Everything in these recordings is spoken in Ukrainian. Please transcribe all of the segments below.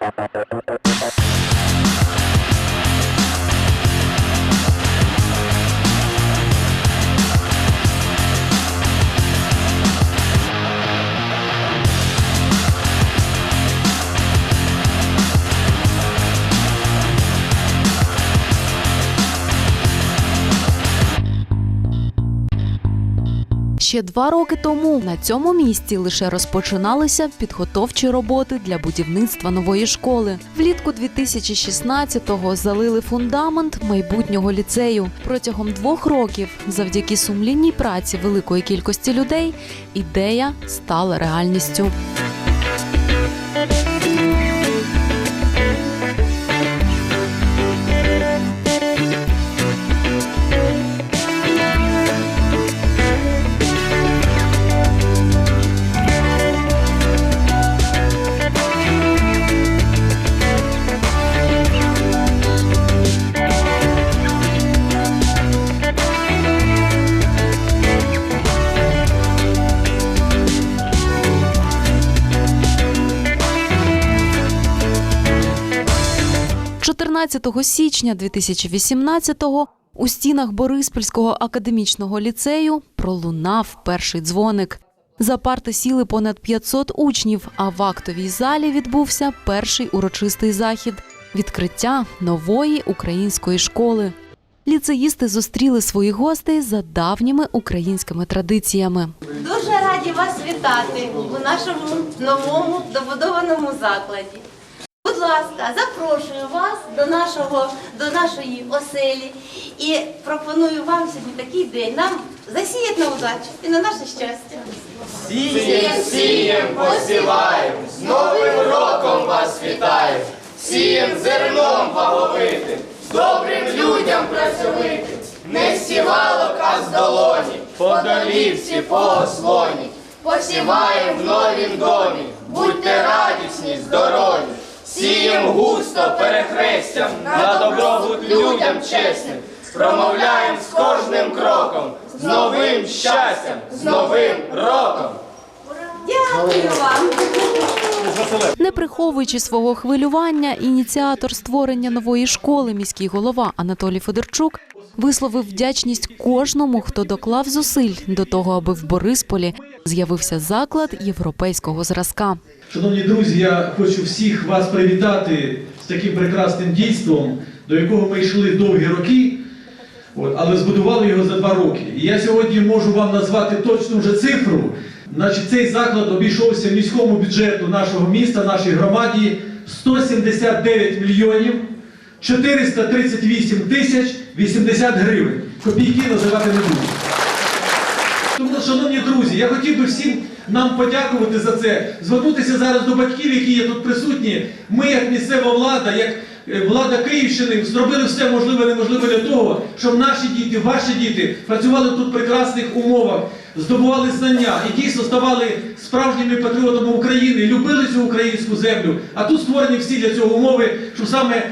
Thank you. Ще два роки тому на цьому місці лише розпочиналися підготовчі роботи для будівництва нової школи. Влітку 2016-го залили фундамент майбутнього ліцею. Протягом двох років, завдяки сумлінній праці великої кількості людей, ідея стала реальністю. – 14 січня 2018-го у стінах Бориспільського академічного ліцею пролунав перший дзвоник. За парти сіли понад 500 учнів, а в актовій залі відбувся перший урочистий захід відкриття нової української школи. Ліцеїсти зустріли своїх гостей за давніми українськими традиціями. Дуже раді вас вітати у нашому новому добудованому закладі. Ласка, запрошую вас до нашого до нашої оселі. І пропоную вам сьогодні такий день. Нам засіяти на удачу і на наше щастя. Сієм, сієм, посіваєм, з Новим роком вас вітаю, сієм зерном ваговитим, з добрим людям працьовитим, не з сівалок, а з долоні, по долівці, по ослоні, посіваєм в новім домі, будьте радісні, здорові, сієм густо перехрестям, на добробут людям чесним, промовляєм з кожним кроком, з новим щастям, з новим роком. Дякую вам. Не приховуючи свого хвилювання, ініціатор створення нової школи, міський голова Анатолій Федорчук, висловив вдячність кожному, хто доклав зусиль до того, аби в Борисполі з'явився заклад європейського зразка. Шановні друзі, я хочу всіх вас привітати з таким прекрасним дійством, до якого ми йшли довгі роки, от, але збудували його за два роки. І я сьогодні можу вам назвати точну вже цифру. Значить, цей заклад обійшовся міському бюджету нашого міста, нашій громаді 179 мільйонів 438 тисяч 80 гривень. Копійки називати не буду. Тому, шановні друзі, я хотів би всім нам подякувати за це, звернутися зараз до батьків, які є тут присутні. Ми, як місцева влада, як е, влада Київщини, зробили все можливе неможливе для того, щоб наші діти, ваші діти працювали тут в прекрасних умовах, здобували знання і дійсно ставали справжніми патріотами України, любили цю українську землю. А тут створені всі для цього умови, щоб саме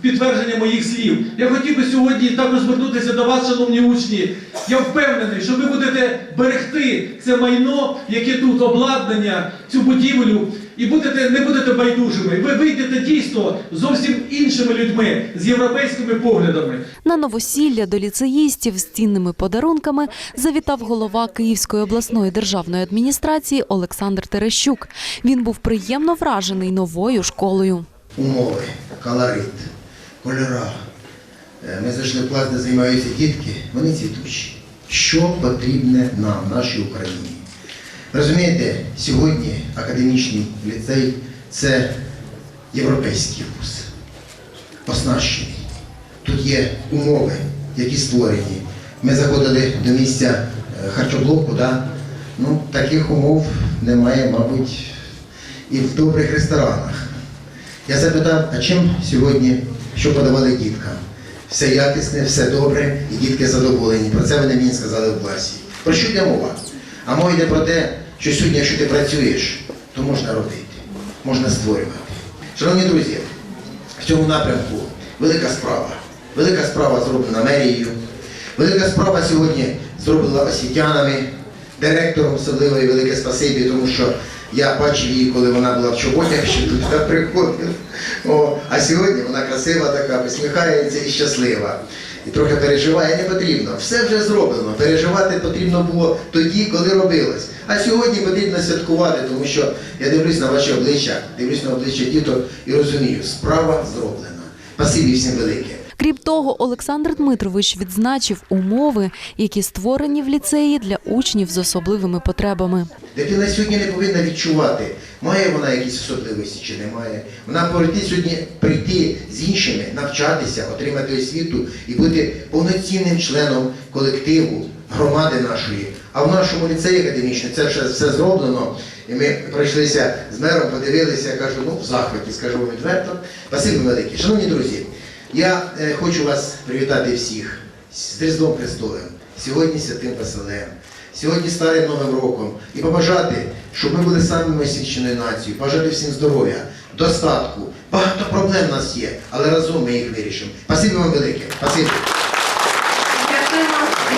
підтвердження моїх слів. Я хотів би сьогодні також звернутися до вас, шановні учні. Я впевнений, що ви будете берегти це майно, яке тут обладнання, цю будівлю, і будете, не будете байдужими. Ви вийдете дійсно зовсім іншими людьми з європейськими поглядами. На новосілля до ліцеїстів з цінними подарунками завітав голова Київської обласної державної адміністрації Олександр Терещук. Він був приємно вражений новою школою. умови, колорит, кольора. Е, Ми зайшли в клас, де займаються дітки, вони цвітучі. Що потрібне нам, нашій Україні? Розумієте, сьогодні академічний ліцей це європейський вуз, оснащений. Тут є умови, які створені. Ми заходили до місця е, харчоблоку, да? ну, таких умов немає, мабуть, і в добрих ресторанах. Я запитав, а чим сьогодні, що подавали діткам? Все якісне, все добре, і дітки задоволені. Про це вони мені сказали в класі. Про що йде мова? А мова йде про те, що сьогодні, якщо ти працюєш, то можна робити, можна створювати. Шановні друзі, в цьому напрямку велика справа. Велика справа зроблена мерією. Велика справа сьогодні зроблена освітянами, директором особливо і велике спасибі, тому що Я бачив її, коли вона була в чоботях, ще туди приходив. О, а сьогодні вона красива така, посміхається і щаслива. І трохи переживає не потрібно. Все вже зроблено. Переживати потрібно було тоді, коли робилось. А сьогодні потрібно святкувати, тому що я дивлюсь на ваші обличчя, дивлюсь на обличчя діток і розумію, справа зроблена. Спасибі всім велике. Крім того, Олександр Дмитрович відзначив умови, які створені в ліцеї для учнів з особливими потребами. Дитина сьогодні не повинна відчувати, має вона якісь особливості чи не має. Вона повинна сьогодні прийти з іншими, навчатися, отримати освіту і бути повноцінним членом колективу, громади нашої. А в нашому ліцеї академічному це вже все зроблено. І ми пройшлися з мером, подивилися, я кажу, ну в захваті, скажу відверто. Спасибі велике. Шановні друзі, я е, хочу вас привітати всіх з Різдвом Христовим, сьогодні святим Василем, сьогодні старим Новим роком і побажати, щоб ми були самими освіченою нацією, бажати всім здоров'я, достатку. Багато проблем у нас є, але разом ми їх вирішимо. Спасибі вам велике. Спасибі.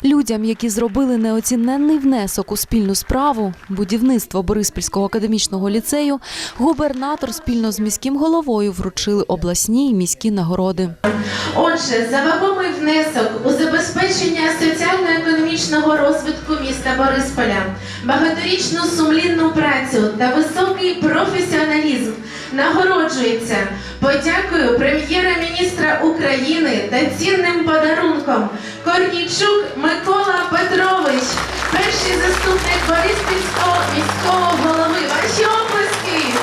Людям, які зробили неоціненний внесок у спільну справу, будівництво Бориспільського академічного ліцею, губернатор спільно з міським головою вручили обласні і міські нагороди. Отже, за вагомий внесок у забезпечення соціально-економічного розвитку міста Борисполя, багаторічну сумлінну працю та високий професіоналізм нагороджується подякою прем'єра-міністра України та цінним подарунком Корнійчук Микола Петрович, перший заступник Бориспільського міського голови. Ваші оплески!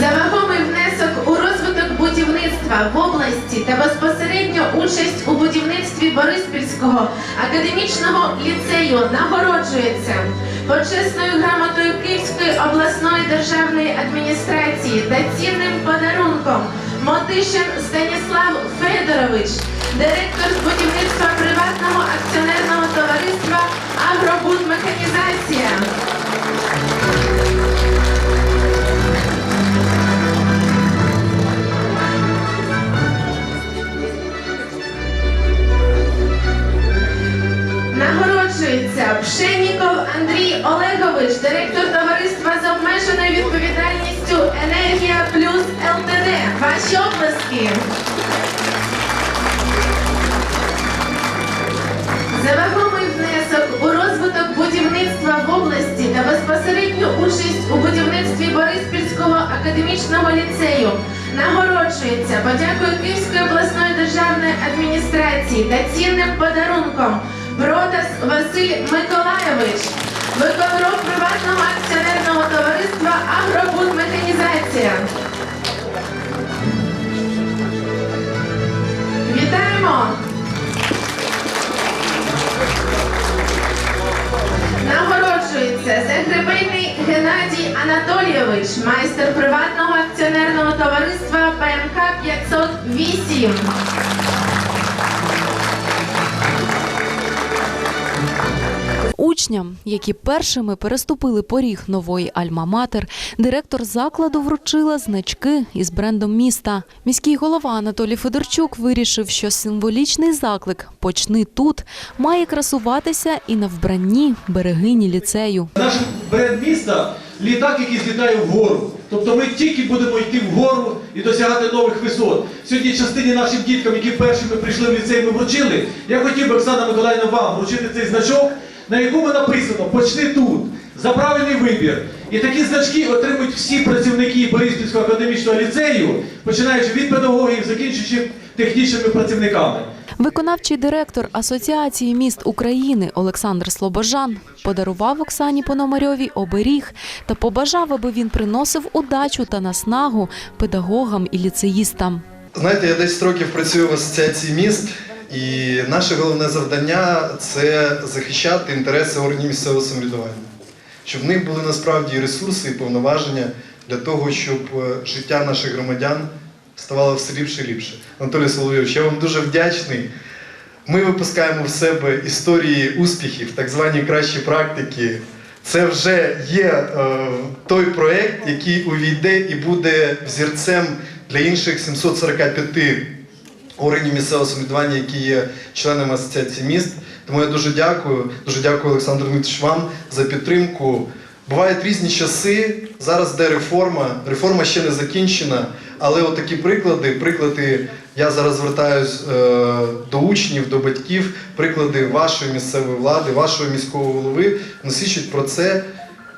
За вагомий внесок у розвиток будівництва в області та безпосередньо участь у будівництві Бориспільського академічного ліцею нагороджується почесною грамотою Київської обласної державної адміністрації та цінним подарунком Мотишин Станіслав Федорович, директор з будівництва приватного акціонерного товариства Агробудмеханізація. Нагороджується Пшеніков Андрій Олегович, директор товариства з обмеженою відповідальністю Енергія Плюс ЛТД. Ваші оплески. За вагомий внесок у розвиток будівництва в області та безпосередню участь у будівництві Бориспільського академічного ліцею нагороджується подякою Київської обласної державної адміністрації та цінним подарунком Протас Василь Миколайович, виконроб приватного акціонерного товариства Агробудмеханізація. Вітаємо! Нагороджується Загребельний Геннадій Анатолійович, майстер приватного акціонерного товариства ПМК 508. Учням, які першими переступили поріг нової Альма-Матер, директор закладу вручила значки із брендом міста. Міський голова Анатолій Федорчук вирішив, що символічний заклик Почни тут має красуватися і на вбранні берегині ліцею. Наш бренд міста літак, який злітає вгору. Тобто ми тільки будемо йти вгору і досягати нових висот. Сьогодні частині нашим діткам, які першими прийшли в ліцей, ми вручили. Я хотів би, Оксана Миколаївна, вам вручити цей значок, на якому написано Почни тут за правильний вибір. І такі значки отримують всі працівники Бориспільського академічного ліцею, починаючи від педагогів, закінчуючи технічними працівниками. Виконавчий директор Асоціації міст України Олександр Слобожан подарував Оксані Пономарьовій оберіг та побажав, аби він приносив удачу та наснагу педагогам і ліцеїстам. Знаєте, я 10 років працюю в асоціації міст, і наше головне завдання це захищати інтереси органів місцевого самоврядування, щоб в них були насправді ресурси і повноваження для того, щоб е, життя наших громадян ставало все ліпше і ліпше. Анатолій Соловйович, я вам дуже вдячний. Ми випускаємо в себе історії успіхів, так звані кращі практики. Це вже є е, той проєкт, який увійде і буде взірцем для інших 745 органів місцевого самоврядування, які є членами асоціації міст. Тому я дуже дякую, дуже дякую Олександр Дмитрович вам за підтримку. Бувають різні часи. Зараз йде реформа. Реформа ще не закінчена, але от такі приклади, приклади, я зараз звертаюсь е, до учнів, до батьків, приклади вашої місцевої влади, вашого міського голови, вони свідчать про це,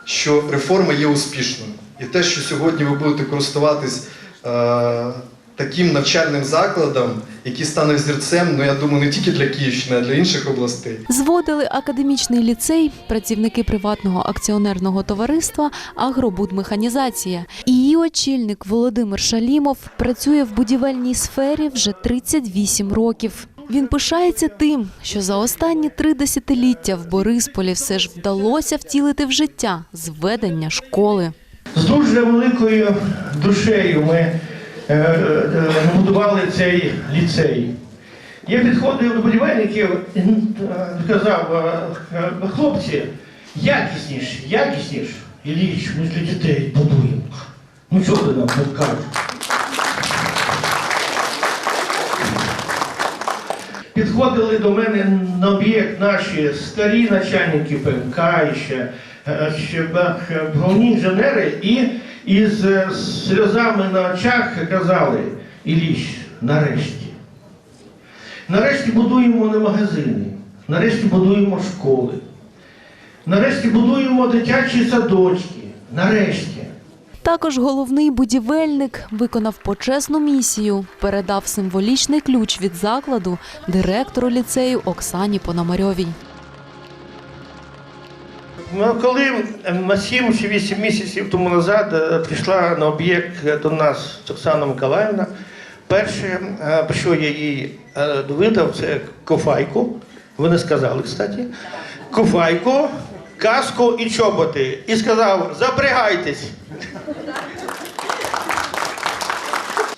що реформа є успішною. І те, що сьогодні ви будете користуватись е, таким навчальним закладом, який стане взірцем, ну я думаю, не тільки для Київщини, а для інших областей. Зводили академічний ліцей працівники приватного акціонерного товариства Агробудмеханізація. Її очільник Володимир Шалімов працює в будівельній сфері вже 38 років. Він пишається тим, що за останні три десятиліття в Борисполі все ж вдалося втілити в життя зведення школи. З дуже великою душею ми будували цей ліцей. Я підходив до будівельників і е, казав, е, е, хлопці, якісніше, якісніше. Іліч, ми для дітей будуємо. Ну що ти нам тут кажеш? Підходили до мене на об'єкт наші старі начальники ПМК і ще, е, ще е, головні інженери і із е, сльозами на очах казали, Іліч, нарешті. Нарешті будуємо не магазини, нарешті будуємо школи, нарешті будуємо дитячі садочки, нарешті. Також головний будівельник виконав почесну місію, передав символічний ключ від закладу директору ліцею Оксані Пономарьовій. Ну, коли на 7 чи 8 місяців тому назад е, прийшла на об'єкт до нас Оксана Миколаївна, перше, е, що я їй е, видав, це кофайку. Вони сказали, кстати, кофайку, каску і чоботи. І сказав, запрягайтесь.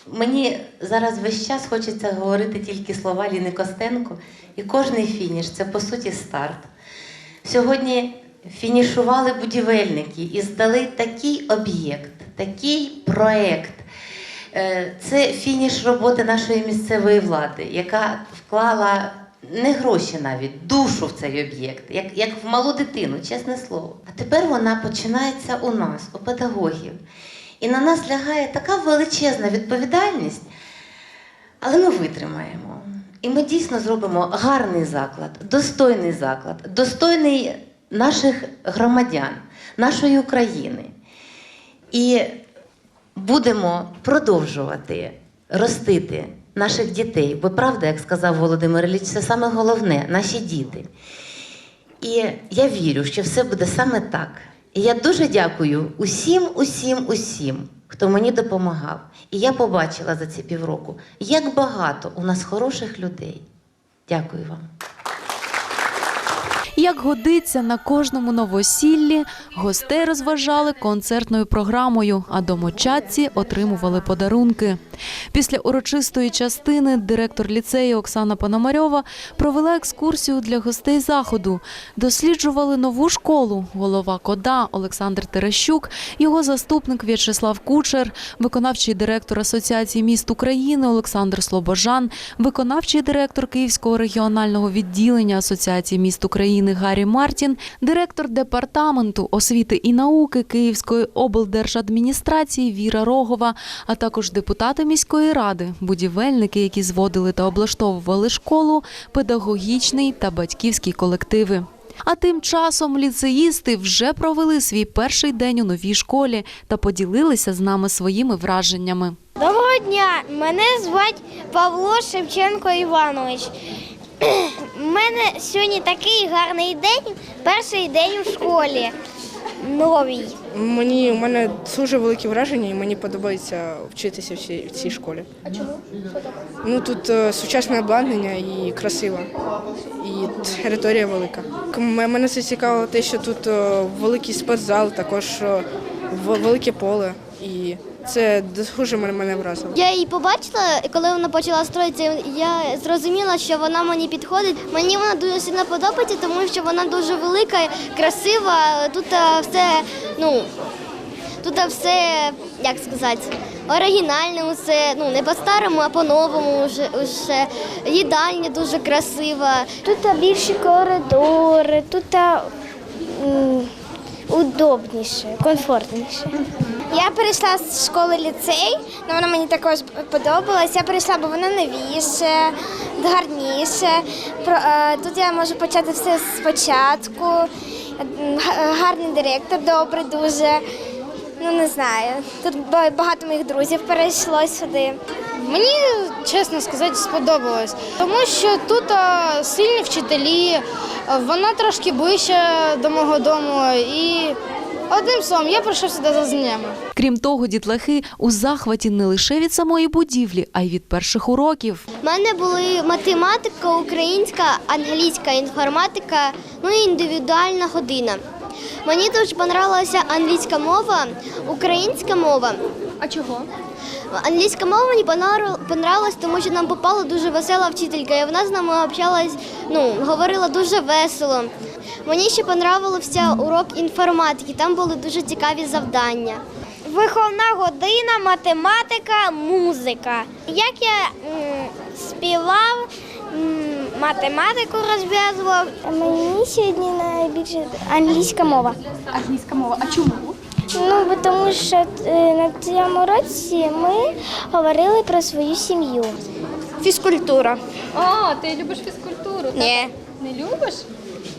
Мені зараз весь час хочеться говорити тільки слова Ліни Костенко, і кожний фініш це по суті старт. Сьогодні фінішували будівельники і здали такий об'єкт, такий проект. Е, Це фініш роботи нашої місцевої влади, яка вклала не гроші навіть, душу в цей об'єкт, як, як в малу дитину, чесне слово. А тепер вона починається у нас, у педагогів. І на нас лягає така величезна відповідальність, але ми витримаємо. І ми дійсно зробимо гарний заклад, достойний заклад, достойний наших громадян, нашої України. І будемо продовжувати ростити наших дітей. Бо правда, як сказав Володимир Ілліч, це саме головне наші діти. І я вірю, що все буде саме так. І я дуже дякую усім, усім, усім, хто мені допомагав. І я побачила за ці півроку, як багато у нас хороших людей. Дякую вам. Як годиться на кожному новосіллі, гостей розважали концертною програмою, а домочадці отримували подарунки. Після урочистої частини директор ліцею Оксана Пономарьова провела екскурсію для гостей заходу. Досліджували нову школу. Голова КОДА Олександр Терещук, його заступник В'ячеслав Кучер, виконавчий директор Асоціації міст України Олександр Слобожан, виконавчий директор Київського регіонального відділення Асоціації міст України Гаррі Мартін, директор департаменту освіти і науки Київської облдержадміністрації Віра Рогова, а також депутати міської ради, будівельники, які зводили та облаштовували школу, педагогічний та батьківський колективи. А тим часом ліцеїсти вже провели свій перший день у новій школі та поділилися з нами своїми враженнями. Доброго дня! Мене звати Павло Шевченко Іванович. У мене сьогодні такий гарний день, перший день у школі. Новій. Мені у мене дуже великі враження, і мені подобається вчитися в цій, в цій школі. А чому? Ну тут е, сучасне обладнання і красиво, і територія велика. К- м- Мене це цікавило те, що тут е, великий спортзал, також е, в- велике поле, і це дуже мене, вразило. Я її побачила, і коли вона почала строїтися, я зрозуміла, що вона мені підходить. Мені вона дуже сильно подобається, тому що вона дуже велика, красива. Тут е, все, ну тут все, як сказати, оригінальне усе, ну не по-старому, а по-новому вже, вже. Їдальня дуже красива. Тут більші коридори, тут удобніше, комфортніше. Я перейшла з школи ліцей, але вона мені також подобалась. Я перейшла, бо вона новіше, гарніше. Е, Тут я можу почати все спочатку. М, Гарний директор, добрий дуже. Ну не знаю. Тут багато моїх друзів перейшло сюди. Мені, чесно сказати, сподобалось, тому що тут сильні вчителі, вона трошки ближче до мого дому. І одним словом, я прийшов сюди за знаннями. Крім того, дітлахи у захваті не лише від самої будівлі, а й від перших уроків. У мене були математика, українська, англійська інформатика, ну і індивідуальна година. Мені дуже понравилася англійська мова, українська мова. А чого? Англійська мова мені понравилась, тому що нам попала дуже весела вчителька, і вона з нами общалась, ну, говорила дуже весело. Мені ще понравився урок інформатики, там були дуже цікаві завдання. Виховна година, математика, музика. Як я м, співав, м, математику розв'язував. Мені сьогодні найбільше англійська мова. Англійська мова. А чому? Ну, бо тому що е, на цьому році ми говорили про свою сім'ю. Фізкультура. А, ти любиш фізкультуру? Ні. Не любиш?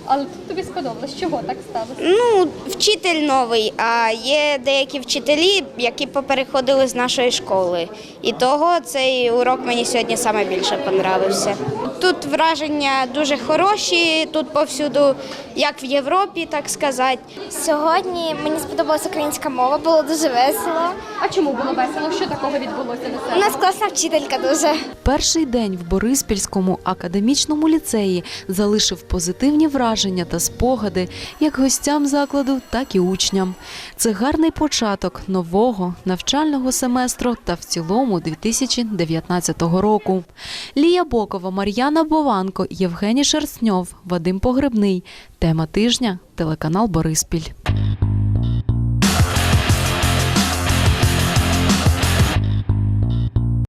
Але тут тобі сподобалось. Чого так сталося? Ну, вчитель новий, а є деякі вчителі, які попереходили з нашої школи. І того цей урок мені сьогодні саме більше понравився. Тут враження дуже хороші, тут повсюду, як в Європі, так сказати. Сьогодні мені сподобалася українська мова, було дуже весело. А чому було весело? Що такого відбулося на У нас класна вчителька дуже. Перший день в Бориспільському академічному ліцеї залишив позитивні враження та спогади як гостям закладу, так і учням. Це гарний початок нового навчального семестру та в цілому 2019 року. Лія Бокова, Мар'яна Бованко, Євгеній Шерстньов, Вадим Погребний. Тема тижня телеканал Бориспіль.